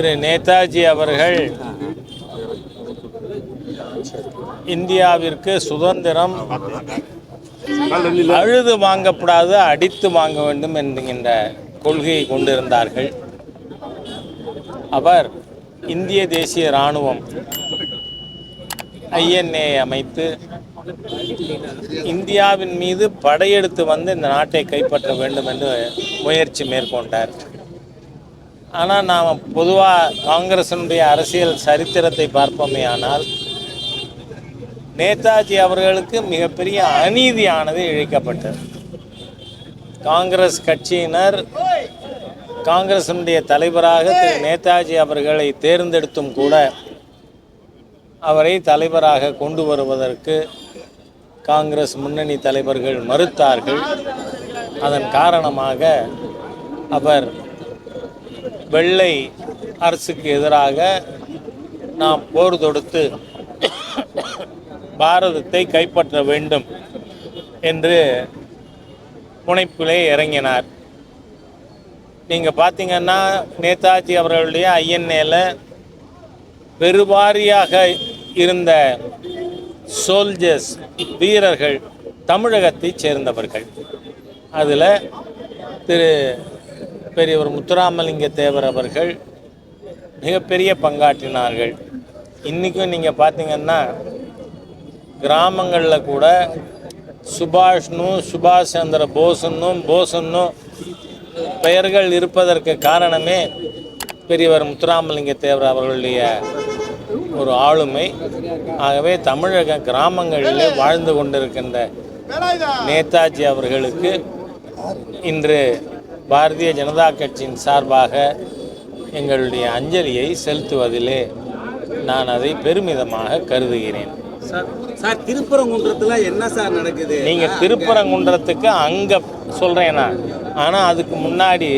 திரு நேதாஜி அவர்கள் இந்தியாவிற்கு சுதந்திரம் அழுது வாங்கப்படாது அடித்து வாங்க வேண்டும் என்கின்ற கொள்கையை கொண்டிருந்தார்கள். அவர் இந்திய தேசிய இராணுவம் ஐஎன்ஏ அமைத்து இந்தியாவின் மீது படையெடுத்து வந்து இந்த நாட்டை கைப்பற்ற வேண்டும் என்று முயற்சி மேற்கொண்டார். ஆனால் நாம் பொதுவாக காங்கிரசினுடைய அரசியல் சரித்திரத்தை பார்ப்போமே ஆனால் நேதாஜி அவர்களுக்கு மிகப்பெரிய அநீதியானது இழைக்கப்பட்டது. காங்கிரஸ் கட்சியினர் காங்கிரசினுடைய தலைவராக திரு நேதாஜி அவர்களை தேர்ந்தெடுத்தும் கூட அவரை தலைவராக கொண்டு வருவதற்கு காங்கிரஸ் முன்னணி தலைவர்கள் மறுத்தார்கள். அதன் காரணமாக அவர் வெள்ளை அரசுக்கு எதிராக நாம் போர் தொடுத்து பாரதத்தை கைப்பற்ற வேண்டும் என்று முனைப்பிலே இறங்கினார். நீங்கள் பார்த்தீங்கன்னா நேதாஜி அவர்களுடைய ஐஎன்ஏல பெருவாரியாக இருந்த சோல்ஜர்ஸ் வீரர்கள் தமிழகத்தைச் சேர்ந்தவர்கள். அதில் திரு பெரியவர் முத்துராமலிங்க தேவர் அவர்கள் மிகப்பெரிய பங்காற்றினார்கள். இன்றைக்கும் நீங்கள் பார்த்தீங்கன்னா கிராமங்களில் கூட சுபாஷ்னும் சுபாஷ் சந்திர போஸுன்னும் போஸுன்னும் பெயர்கள் இருப்பதற்கு காரணமே பெரியவர் முத்துராமலிங்க தேவர் அவர்களுடைய ஒரு ஆளுமை. ஆகவே தமிழக கிராமங்களிலே வாழ்ந்து கொண்டிருக்கின்ற நேதாஜி அவர்களுக்கு இன்று பாரதிய ஜனதா கட்சியின் சார்பாக எங்களுடைய அஞ்சலியை செலுத்துவதிலே நான் அதை பெருமிதமாக கருதுகிறேன். சார் சார் திருப்பரங்குன்றத்துல என்ன சார் நடக்குது? நீங்க திருப்பரங்குன்றத்துக்கு அங்க சொல்றேன் நான். ஆனா அதுக்கு முன்னாடி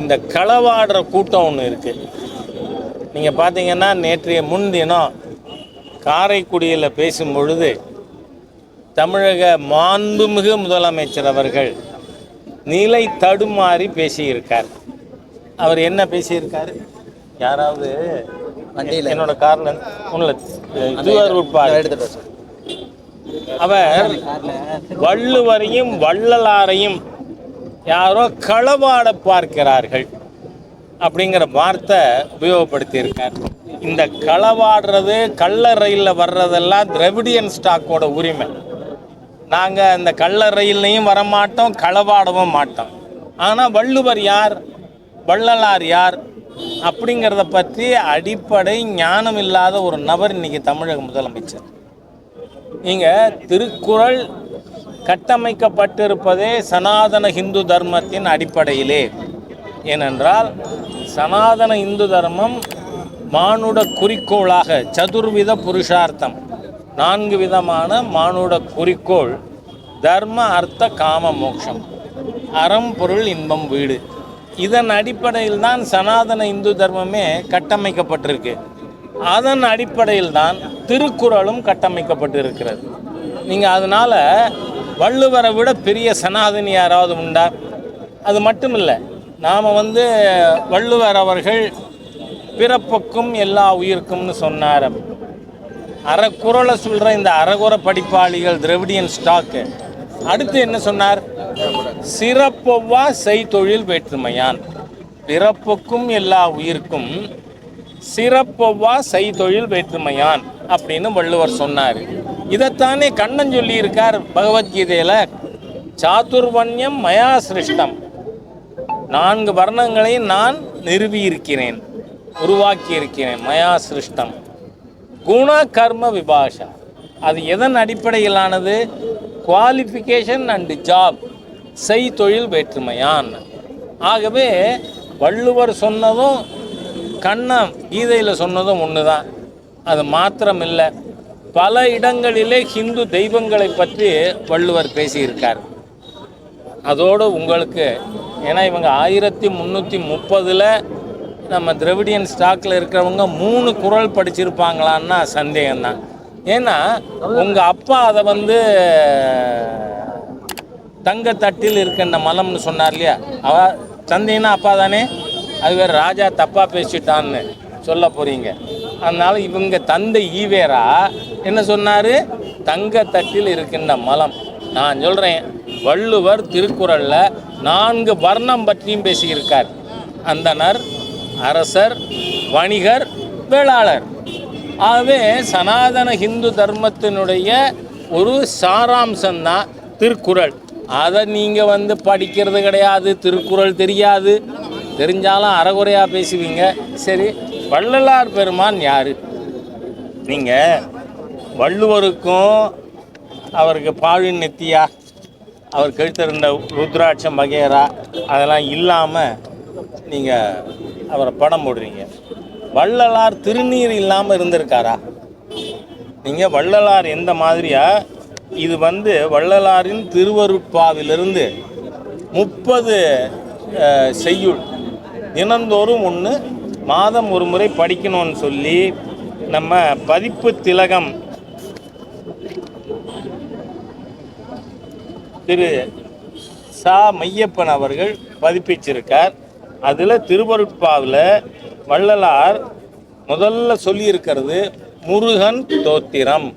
இந்த களவாடுற கூட்டம் ஒன்று இருக்கு. நீங்க பாத்தீங்கன்னா நேற்றைய முன்தினம் காரைக்குடியில் பேசும் பொழுது தமிழக மாண்புமிகு முதலமைச்சர் அவர்கள் நிலை தடுமாறி பேசியிருக்கார். அவர் என்ன பேசியிருக்காரு? யாராவது என்னோட கார்ல ஒன்றும் திருவாரூர் சொல்லு. அவர் வள்ளுவரையும் வள்ளலாரையும் யாரோ களவாட பார்க்கிறார்கள் அப்படிங்கிற வார்த்தை உபயோகப்படுத்தியிருக்கார். இந்த களவாடுறது கள்ள ரயிலில் வர்றதெல்லாம் திரவிடியன் ஸ்டாக்கோட உரிமை. நாங்கள் அந்த கள்ள ரயில்லையும் வரமாட்டோம் களவாடவும் மாட்டோம். ஆனால் வள்ளுவர் யார்? வள்ளலார் யார்? அப்படிங்கிறத பற்றி அடிப்படை ஞானம் இல்லாத ஒரு நபர் இன்னைக்கு தமிழக முதலமைச்சர். நீங்கள் திருக்குறள் கட்டமைக்கப்பட்டிருப்பதே சனாதன இந்து தர்மத்தின் அடிப்படையிலே. ஏனென்றால் சனாதன இந்து தர்மம் மானுட குறிக்கோளாக சதுர்வித புருஷார்த்தம். நான்கு விதமான மானுட குறிக்கோள். தர்ம அர்த்த காம மோட்சம் அறம் பொருள் இன்பம் வீடு. இதன் அடிப்படையில் தான் சனாதன இந்து தர்மமே கட்டமைக்கப்பட்டிருக்கு. அதன் அடிப்படையில் தான் திருக்குறளும் கட்டமைக்கப்பட்டிருக்கிறது. நீங்கள் அதனால் வள்ளுவரை விட பெரிய சனாதனி யாராவது உண்டா? அது மட்டும் இல்லை நாம் வந்து வள்ளுவர் அவர்கள் பிறப்புக்கும் எல்லா உயிருக்கும்னு சொன்னார் அறக்குறளை சொல்கிற இந்த அறகுற படிப்பாளிகள் திரவிடியன் ஸ்டாக்கு அடுத்து என்ன சொன்னார்? சிறப்பொவ்வா செய்தொழில் வேற்றுமையான். பிறப்புக்கும் எல்லா உயிர்க்கும் சிறப்பொவ்வா செய்தொழில் வேற்றுமையான் அப்படின்னு வள்ளுவர் சொன்னார். இதைத்தானே கண்ணன் சொல்லியிருக்கார் பகவத்கீதையில்? சாதுர்வண்யம் மயா சிருஷ்டம். நான்கு வர்ணங்களை நான் நிறுவியிருக்கிறேன் உருவாக்கியிருக்கிறேன் மயா சிருஷ்டம். குண கர்ம விபாஷா. அது எதன் அடிப்படையிலானது? குவாலிஃபிகேஷன் அண்ட் ஜாப் செய் தொழில் வேற்றுமையான். ஆகவே வள்ளுவர் சொன்னதும் கண்ணம் கீதையில் சொன்னதும் ஒன்று தான் அது மாத்திரம் இல்லை பல இடங்களிலே ஹிந்து தெய்வங்களை பற்றி வள்ளுவர் பேசியிருக்கார். அதோடு உங்களுக்கு ஏன்னா இவங்க ஆயிரத்தி முந்நூற்றி முப்பதில் நம்ம திரவிடியன் ஸ்டாக்கில் இருக்கிறவங்க மூணு குறள் படிச்சிருப்பாங்களான்னா சந்தேகம்தான். ஏன்னா உங்கள் அப்பா அதை வந்து தங்கத்தட்டில் இருக்கின்ற மலம்னு சொன்னார் இல்லையா? அவ தந்தைன்னா அப்பா தானே? அது வேறு ராஜா தப்பாக பேசிட்டான்னு சொல்ல போகிறீங்க அதனால் இவங்க தந்தை ஈவேரா என்ன சொன்னார்? தங்கத்தட்டில் இருக்கின்ற மலம். நான் சொல்கிறேன் வள்ளுவர் திருக்குறளில் நான்கு வர்ணம் பற்றியும் பேசியிருக்கார். அந்தனர் அரசர் வணிகர் வேளாளர். ஆகவே சனாதன ஹிந்து தர்மத்தினுடைய ஒரு சாராம்சம்தான் திருக்குறள். அதை நீங்கள் வந்து படிக்கிறது கிடையாது திருக்குறள் தெரியாது. தெரிஞ்சாலும் அறகுறையாக பேசுவீங்க. சரி வள்ளலார் பெருமான் யார்? நீங்கள் வள்ளுவருக்கும் அவருக்கு பாழின் நெத்தியா அவர் கழுத்திருந்த ருத்ராட்சம் வகையரா அதெல்லாம் இல்லாமல் நீங்கள் அவரை படம் போடுறீங்க. வள்ளலார் திருநீர் இல்லாமல் இருந்திருக்காரா? நீங்கள் வள்ளலார் எந்த மாதிரியா? இது வந்து வள்ளலாரின் திருவருட்பாவிலிருந்து முப்பது செய்யுள் தினந்தோறும் ஒன்று மாதம் ஒரு முறை படிக்கணும்னு சொல்லி நம்ம பதிப்பு திலகம் திரு சா. மையப்பன் அவர்கள் பதிப்பிச்சிருக்கார். அதில் திருவருட்பாவில் வள்ளலார் முதல்ல சொல்லியிருக்கிறது முருகன் தோத்திரம்.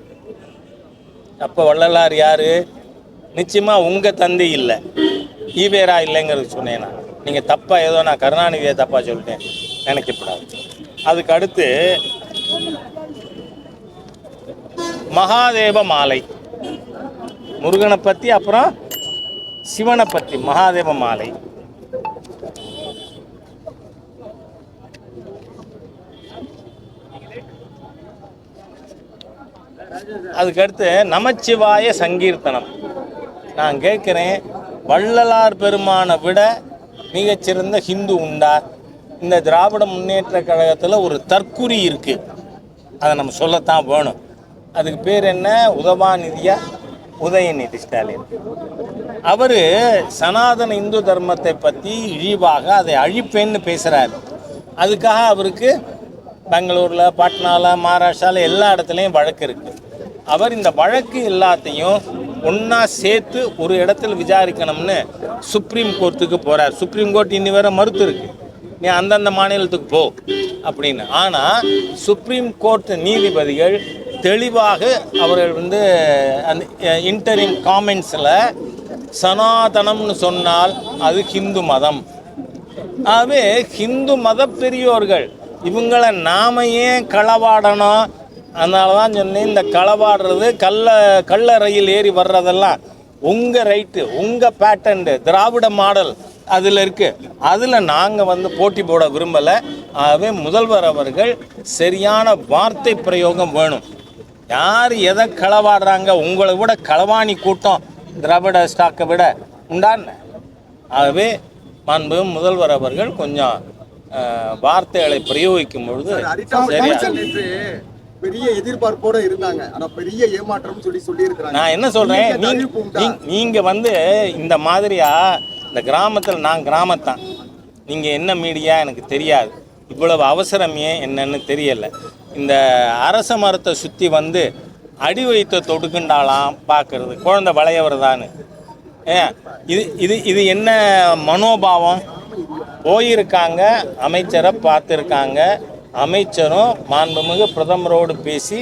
அப்போ வள்ளலார் யார்? நிச்சயமாக உங்கள் தந்தை இல்லை. ஈவேரா இல்லைங்கிறது சொன்னேன் நான். நீங்கள் தப்பாக ஏதோ நான் கருணாநிதியை தப்பாக சொல்லிட்டேன். நினைக்கப்படாது. அதுக்கு அடுத்து மகாதேவ மாலை. முருகனை பற்றி அப்புறம் சிவனை பற்றி மகாதேவ மாலை. அதுக்கடுத்து நமச்சிவாய சங்கீர்த்தனம். நான் கேட்குறேன் வள்ளலார் பெருமானை விட மிகச்சிறந்த ஹிந்து உண்டா? இந்த திராவிட முன்னேற்ற கழகத்தில் ஒரு தற்குறி இருக்குது அதை நம்ம சொல்லத்தான் வேணும். அதுக்கு பேர் என்ன? உதவாநிதியா? உதயநிதி ஸ்டாலின். அவர் சனாதன இந்து தர்மத்தை பற்றி இழிவாக அதை அழிப்பேன்னு பேசுகிறார் அதுக்காக அவருக்கு பெங்களூரில் பாட்னாவில் மகாராஷ்டிராவில் எல்லா இடத்துலையும் வழக்கு இருக்குது அவர் இந்த வழக்கு எல்லாத்தையும் ஒன்றா சேர்த்து ஒரு இடத்துல விசாரிக்கணும்னு சுப்ரீம் கோர்ட்டுக்கு போகிறார் சுப்ரீம் கோர்ட் இன்னி வேற மறுத்து இருக்கு. நீ அந்தந்த மாநிலத்துக்கு போ அப்படின்னு. ஆனால் சுப்ரீம் கோர்ட் நீதிபதிகள் தெளிவாக அவர்கள் வந்து அந்த இன்டரிம் காமெண்ட்ஸில் சனாதனம்னு சொன்னால் அது ஹிந்து மதம். ஆகவே ஹிந்து மத பெரியோர்கள் இவங்களை நாம ஏன் களவாடணும்? அதனால தான் சொன்னேன் இந்த களவாடுறது கள்ள கள்ள ரயில் ஏறி வர்றதெல்லாம் உங்கள் ரைட்டு உங்கள் பேட்டன்ட்டு திராவிட மாடல் அதில் இருக்குது அதில் நாங்கள் வந்து போட்டி போட விரும்பலை. ஆகவே முதல்வர் அவர்கள் சரியான வார்த்தை பிரயோகம் வேணும். யார் எதை களவாடுறாங்க உங்களை விட களவாணி கூட்டம் திராவிட ஸ்டாக்கை விட உண்டான ஆகவே மாண்பு முதல்வர் அவர்கள் கொஞ்சம் வார்த்தைகளை பிரயோகிக்கும் பொழுது சரியா பெரிய எதிர்பார்ப்போட இருந்தாங்க. ஆனா பெரிய ஏமாற்றம் சொல்லி சொல்லி இருக்கிறாங்க நான் என்ன சொல்றேன்? நீங்க வந்து இந்த மாதிரியா இந்த கிராமத்தில் நான் கிராமத்தான். நீங்க என்ன மீடியா எனக்கு தெரியாது. இவ்வளவு அவசரம் என்னன்னு தெரியல. இந்த அரச மரத்தை சுற்றி வந்து அடி வைத்த தொடுக்குண்டாலாம் பார்க்கறது குழந்தை வளையவர்தான்னு. ஏன் இது இது இது என்ன மனோபாவம்? போயிருக்காங்க அமைச்சரை பார்த்துருக்காங்க. அமைச்சரும் மாண்புமிகு பிரதமரோடு பேசி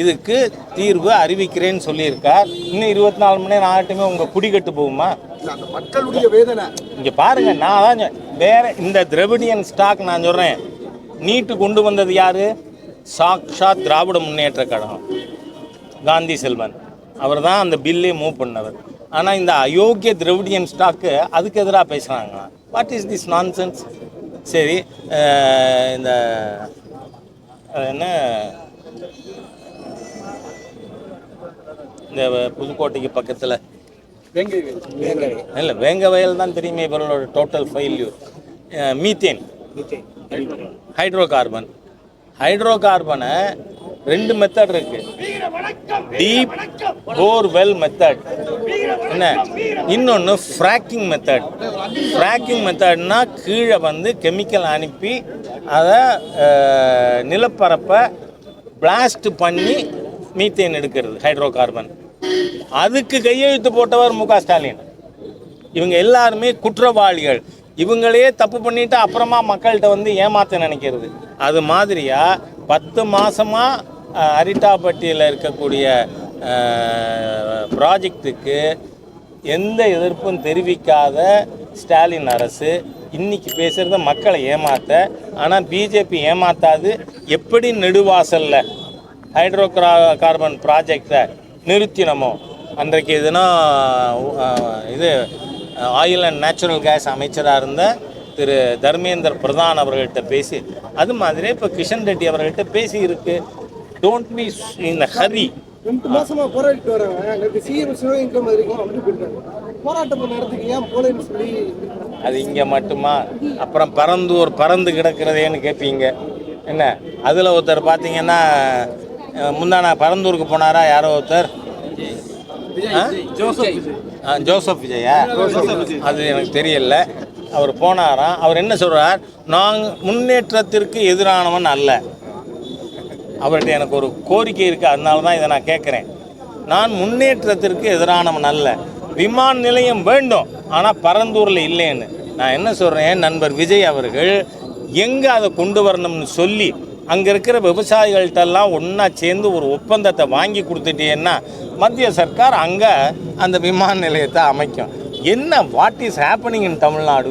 இதுக்கு தீர்வு அறிவிக்கிறேன்னு சொல்லியிருக்கார். இன்னும் இருபத்தி நாலு மணி நேரம் ஆகட்டுமே உங்கள் குடிக்கட்டு போகுமா? மக்களுடைய வேதனை. இங்கே பாருங்க நான் தான் வேற இந்த திராவிடியன் ஸ்டாக் நான் சொல்கிறேன் நீட்டு கொண்டு வந்தது யாரு? சாக்ஷாத் திராவிட முன்னேற்ற கழகம். காந்தி செல்வன். அவர் தான் அந்த பில்லே மூவ் பண்ணவர். ஆனால் இந்த அயோக்கிய திராவிடியன் ஸ்டாக்கு அதுக்கு எதிராக பேசுகிறாங்க வாட் இஸ் திஸ் நான்சென்ஸ் சரி இந்த என்ன? இந்த புதுக்கோட்டைக்கு பக்கத்தில். இல்லை வேங்க வயல் தான் தெரியுமே இவர்களோட total failure methane hydrocarbon ஹைட்ரோ கார்பனை ரெண்டு மெத்தட் இருக்கு. டீப் போர் வெல் மெத்தட் என்ன? இன்னொன்று ஃப்ராக்கிங் மெத்தட் ஃப்ராக்கிங் மெத்தட்னா கீழே வந்து கெமிக்கல் அனுப்பி அதை நிலப்பரப்பை பிளாஸ்ட் பண்ணி மீத்தேன் எடுக்கிறது ஹைட்ரோ கார்பன் அதுக்கு கையெழுத்து போட்டவர் மு ஸ்டாலின். இவங்க எல்லாருமே குற்றவாளிகள். இவங்களே தப்பு பண்ணிட்டு அப்புறமா மக்கள்கிட்ட வந்து ஏமாத்த நினைக்கிறது. அது மாதிரியா? பத்து மாசமா அஹ், அரிட்டாப்பட்டியில் இருக்கக்கூடிய ப்ராஜெக்ட்டுக்கு எந்த எதிர்ப்பும் தெரிவிக்காத ஸ்டாலின் அரசு இன்னைக்கு பேசுகிறத மக்களை ஏமாத்த ஆனால் பிஜேபி ஏமாத்தாது. எப்படி நெடுவாசலில் ஹைட்ரோ கார்பன் ப்ராஜெக்டை நிறுத்தினமோ? அன்றைக்கு எதுனா இது ஆயில் அண்ட் நேச்சுரல் கேஸ் அமைச்சராக இருந்த திரு தர்மேந்திர பிரதான் அவர்கள்ட்ட பேசி அது மாதிரி இப்போ கிஷன் ரெட்டி அவர்கள்ட்ட பேசி இருக்குது டோன்ட் பி இன் ஹரி ரெண்டு மாசமா போராடிட்டு வராங்க நேற்று சிஎம் சிவகங்கை வரைக்கும் வந்து போயிருக்காங்க போராட்டம் நேரத்துக்கு ஏன் போலேன்னு சொல்லி அது இங்கே மட்டுமா? அப்புறம் பறந்தூர் பறந்து கிடக்கிறதேன்னு கேட்பீங்க என்ன? அதில் ஒருத்தர் பார்த்தீங்கன்னா அஹ், முந்தான பரந்தூருக்கு போனாரா? யாரோ ஒருத்தர்? ஜோசப் விஜயா. அது எனக்கு தெரியல. அவர் போனாராம். அவர் என்ன சொல்றார்? நான் முன்னேற்றத்திற்கு எதிரானவன் அல்ல. அவர்கிட்ட எனக்கு ஒரு கோரிக்கை இருக்குது அதனால தான் இதை நான் கேட்குறேன். நான் முன்னேற்றத்திற்கு எதிரானவன் அல்ல விமான நிலையம் வேண்டும். ஆனால் பரந்தூரில் இல்லைன்னு. நான் என்ன சொல்கிறேன் நண்பர் விஜய் அவர்கள் எங்கே அதை கொண்டு வரணும்னு சொல்லி அங்கே இருக்கிற விவசாயிகள்கிட்டெல்லாம் ஒன்றா சேர்ந்து ஒரு ஒப்பந்தத்தை வாங்கி கொடுத்துட்டீங்கன்னா மத்திய சர்க்கார் அங்கே அந்த விமான நிலையத்தை அமைக்கும். என்ன what is happening in Tamil Nadu?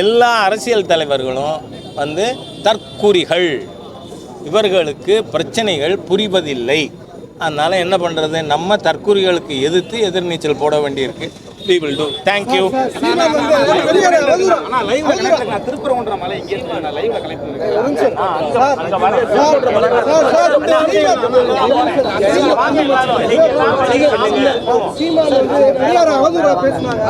எல்லா அரசியல் தலைவர்களும் வந்து தற்குறிகள். இவர்களுக்கு பிரச்சனைகள் புரிவதில்லை அதனால் என்ன பண்ணுறது நம்ம தற்குறிகளுக்கு எதிர்த்து எதிர்நீச்சல் போட வேண்டியிருக்கு வி வில் டூ தேங்க்யூ பேசினாங்க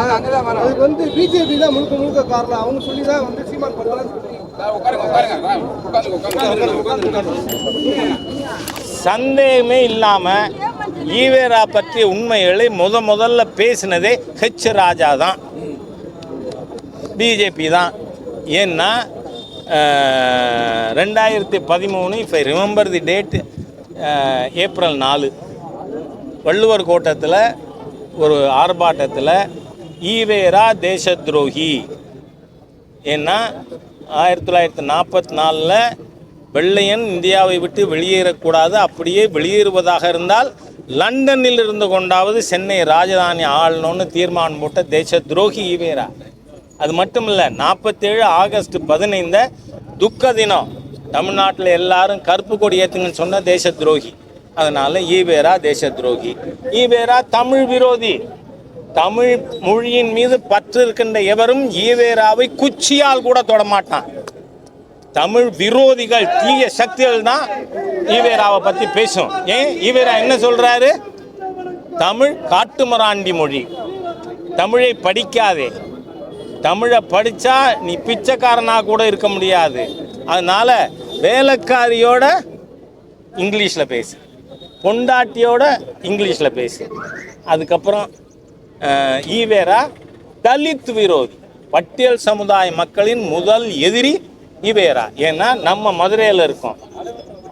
அதுக்கு வந்து பிஜேபி தான் முழுக்க முழுக்க காரணம் அவங்க சொல்லி தான் வந்து சீமான் சொல்லி சந்தேகமே இல்லாமல் ஈவேரா பற்றிய உண்மைகளை முத முதல்ல பேசினதே ஹெச் ராஜா தான். பிஜேபி தான். ஏன்னா ரெண்டாயிரத்தி பதிமூணு இப்போ ரிமெம்பர் தி டேட் ஏப்ரல் நாலு. வள்ளுவர் கோட்டத்தில் ஒரு ஆர்ப்பாட்டத்தில் ஈவேரா தேச துரோகி ஏன்னா ஆயிரத்தி தொள்ளாயிரத்தி நாற்பத்தி நாலில் வெள்ளையன் இந்தியாவை விட்டு வெளியேறக்கூடாது அப்படியே வெளியேறுவதாக இருந்தால் லண்டனில் இருந்து கொண்டாவது சென்னை ராஜதானி ஆளணும்னு தீர்மானம் போட்ட தேச துரோகி ஈவேரா அது மட்டும் இல்லை நாற்பத்தேழு ஆகஸ்ட் பதினைந்த துக்க தினம் தமிழ்நாட்டில் எல்லாரும் கருப்பு கொடி ஏற்றுங்கன்னு சொன்ன தேச துரோகி. அதனால ஈவேரா தேச துரோகி. ஈவேரா தமிழ் விரோதி. தமிழ் மொழியின் மீது பற்று இருக்கின்ற எவரும் ஈவேராவை குச்சியால் கூட தொடமாட்டான். தமிழ் விரோதிகள் தீய சக்திகள் தான் ஈவேராவை பத்தி பேசும். ஏன்? ஈவேரா என்ன சொல்றாரு? தமிழ் காட்டுமராண்டி மொழி. தமிழை படிக்காதே. தமிழை படிச்சா நீ பிச்சைக்காரனாக கூட இருக்க முடியாது. அதனால வேலைக்காரியோட இங்கிலீஷில் பேசு. பொண்டாட்டியோட இங்கிலீஷில் பேசு. அதுக்கப்புறம் ஈவேரா தலித் விரோதி. பட்டியல் சமுதாய மக்களின் முதல் எதிரி ஈவேரா. ஏன்னா நம்ம மதுரையில் இருக்கோம்.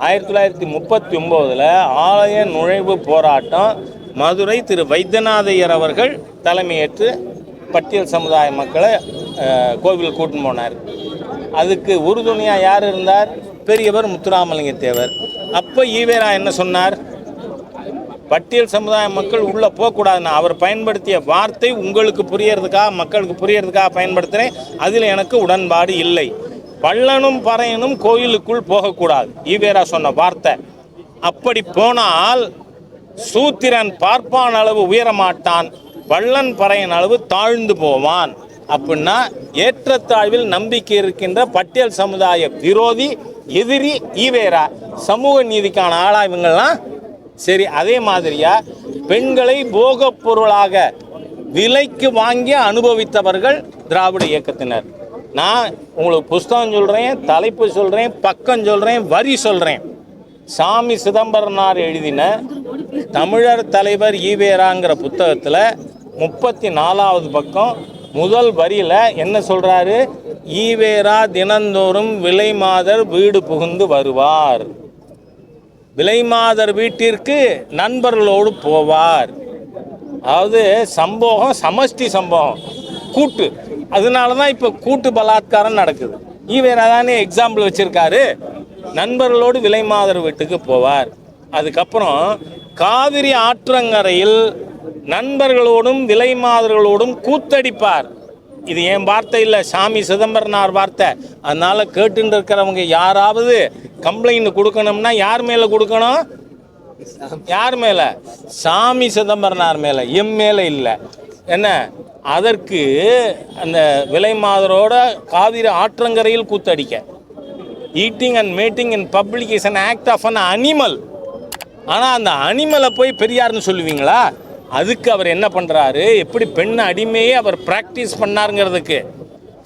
ஆயிரத்தி தொள்ளாயிரத்தி முப்பத்தி ஒம்போதில் ஆலய நுழைவு போராட்டம் மதுரை திரு வைத்தியநாதையர் அவர்கள் தலைமையேற்று பட்டியல் சமுதாய மக்களை கோவில் கூட்டின்னு போனார். அதுக்கு உறுதுணையாக யார் இருந்தார்? பெரியவர் முத்துராமலிங்க தேவர் அப்போ ஈவேரா என்ன சொன்னார்? பட்டியல் சமுதாய மக்கள் உள்ளே போகக்கூடாதுன்னு அவர் பயன்படுத்திய வார்த்தை உங்களுக்கு புரியறதுக்காக மக்களுக்கு புரியறதுக்காக பயன்படுத்துகிறேன் அதில் எனக்கு உடன்பாடு இல்லை. பள்ளனும் பறையனும் கோயிலுக்குள் போகக்கூடாது. ஈவேரா சொன்ன வார்த்தை. அப்படி போனால் சூத்திரன் பார்ப்பான் அளவு உயரமாட்டான் பள்ளன் வள்ளன் பறையன் அளவு தாழ்ந்து போவான். அப்படின்னா ஏற்றத்தாழ்வில் நம்பிக்கை இருக்கின்ற பட்டியல் சமுதாய விரோதி எதிரி ஈவேரா சமூக நீதிக்கான ஆளா இவங்கெல்லாம் சரி அதே மாதிரியா பெண்களை போகப் பொருளாக விலைக்கு வாங்கி அனுபவித்தவர்கள் திராவிட இயக்கத்தினர். நான் உங்களுக்கு புஸ்தகம் சொல்கிறேன் தலைப்பு சொல்கிறேன் பக்கம் சொல்கிறேன் வரி சொல்கிறேன் சாமி சிதம்பரனார் எழுதின தமிழர் தலைவர் ஈவேராங்கிற புத்தகத்தில் முப்பத்தி நாலாவது பக்கம் முதல் வரியில் என்ன சொல்கிறாரு ஈவேரா தினந்தோறும் விலை மாதர் வீடு புகுந்து வருவார். விலைமாதர் வீட்டிற்கு நண்பர்களோடு போவார். அதாவது சம்பவம் சமஷ்டி சம்பவம் கூட்டு. அதனால தான் இப்போ கூட்டு பலாத்காரம் நடக்குது. ஈவேரா தானே எக்ஸாம்பிள் வச்சுருக்காரு. நண்பர்களோடு விலைமாதர் வீட்டுக்கு போவார். அதுக்கப்புறம் காவிரி ஆற்றங்கரையில் நண்பர்களோடும் விலைமாதர்களோடும் கூத்தடிப்பார். இது என் வார்த்தை இல்லை? சாமி சிதம்பரனார் வார்த்தை. அதனால் கேட்டுட்டு இருக்கிறவங்க யாராவது கம்ப்ளைண்ட் கொடுக்கணும்னா யார் மேலே கொடுக்கணும்? யார் மேலே? சாமி சிதம்பரனார் மேலே. எம் மேலே இல்லை. என்ன? அதற்கு அந்த விலை மாதரோட காவிரி ஆற்றங்கரையில் கூத்தடிக்க. Eating and mating in public is an act of an animal ஆனால் அந்த அனிமலை போய் பெரியார்னு சொல்லுவீங்களா? அதுக்கு அவர் என்ன பண்ணுறாரு எப்படி பெண் அடிமையே அவர் ப்ராக்டிஸ் பண்ணாருங்கிறதுக்கு.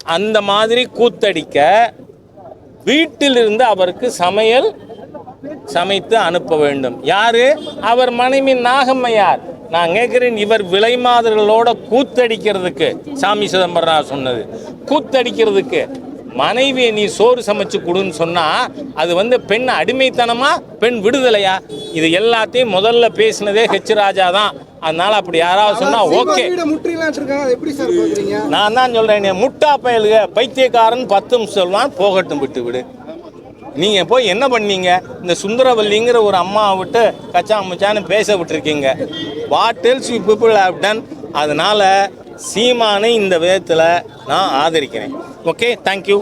அந்த மாதிரி கூத்தடிக்க வீட்டிலிருந்து அவருக்கு சமையல் சமைத்து அனுப்ப வேண்டும். யாரு? அவர் மனைவி நாகம்மையார். நான் கேட்குறேன் இவர் விலைமாதர்களோட கூத்தடிக்கிறதுக்கு சாமி சிதம்பரம் சொன்னது. கூத்தடிக்கிறதுக்கு. மனைவியை நீ சோறு சமைச்சு கொடுன்னு சொன்னா அது வந்து பெண் அடிமைத்தனமா பெண் விடுதலையா? இது எல்லாத்தையும் முதல்ல பேசினதே ஹெச் ராஜா தான். அதனால அப்படி யாராவது சொன்னா ஓகே. நான் தான் சொல்றேன் முட்டா பயலுக பைத்தியக்காரன் பத்தும் சொல்வான் போகட்டும் விட்டு விடு. நீங்க போய் என்ன பண்ணீங்க? இந்த சுந்தரவல்லிங்கிற ஒரு அம்மாவை விட்டு கச்சா முச்சான்னு பேச விட்டுருக்கீங்க. What else you people have done அதனால சீமானை இந்த விதத்தில் நான் ஆதரிக்கிறேன். Okay thank you